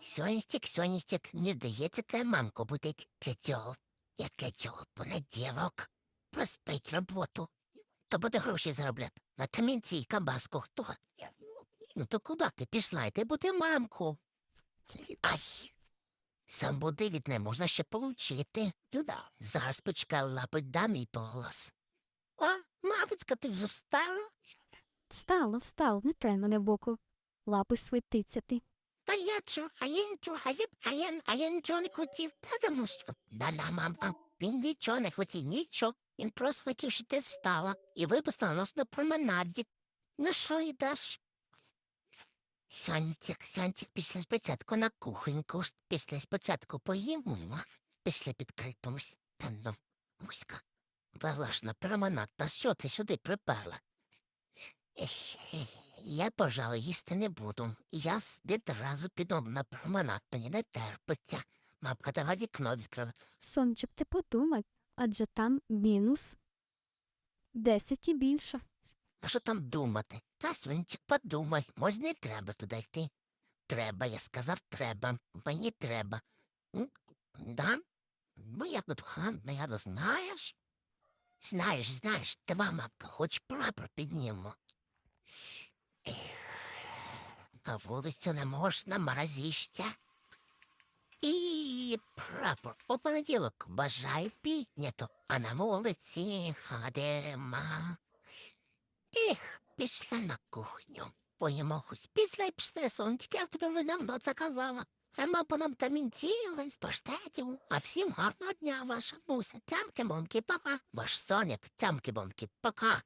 Соністик, соністик, мені здається, треба мамку буде цього. Як цього понеділок. Проспить роботу. То буде гроші заробляти. На камінці і кабаску хто? Ну то куди ти пішла? Йти буде мамку. Ай. Сам будильник не можна ще получити. Туди. Зараз почекай лапить дам і голос. О, мамочка, ти вже встала? Встала, встала, не трай мене в боку. Лапи світиться ти. А я нічого, а я, а я, а я нічого не хотів. Та тому що. Да-да, мама, він нічого не хотів, нічого. Він просто хотів, щоб ти встала і випустила нас на променаді. Ну що йдеш? Сянтик, сянтик, після спочатку на кухоньку, після спочатку поїмо, після підкріпимось. Та ну, муська, вела на променад, та що ти сюди приперла? Я, пожалуй, їсти не буду. Я відразу піду на променад, мені не терпиться. Мамка, давай вікно відкривай. Сончик, ти подумай, адже там мінус десять і більше. А що там думати? Та, свинчик, подумай, може, не треба туди йти. Треба, я сказав, треба. Мені треба. М, Да? Ну, я тут хам, я знаєш? Знаєш, знаєш, давай, мамка, хоч прапор піднімо. Ех, А вулицю не можна, морозище. І прапор у понеділок бажаю піднято, а на вулиці ходимо. Ех, пішла на кухню. Поїмо хоч після й пішли сонечки, я тебе вже давно це казала. По нам тамінців, з паштетів. А всім гарного дня, ваша муся. Тямки-момки, пока. Ваш соняк, тямки-момки, пока.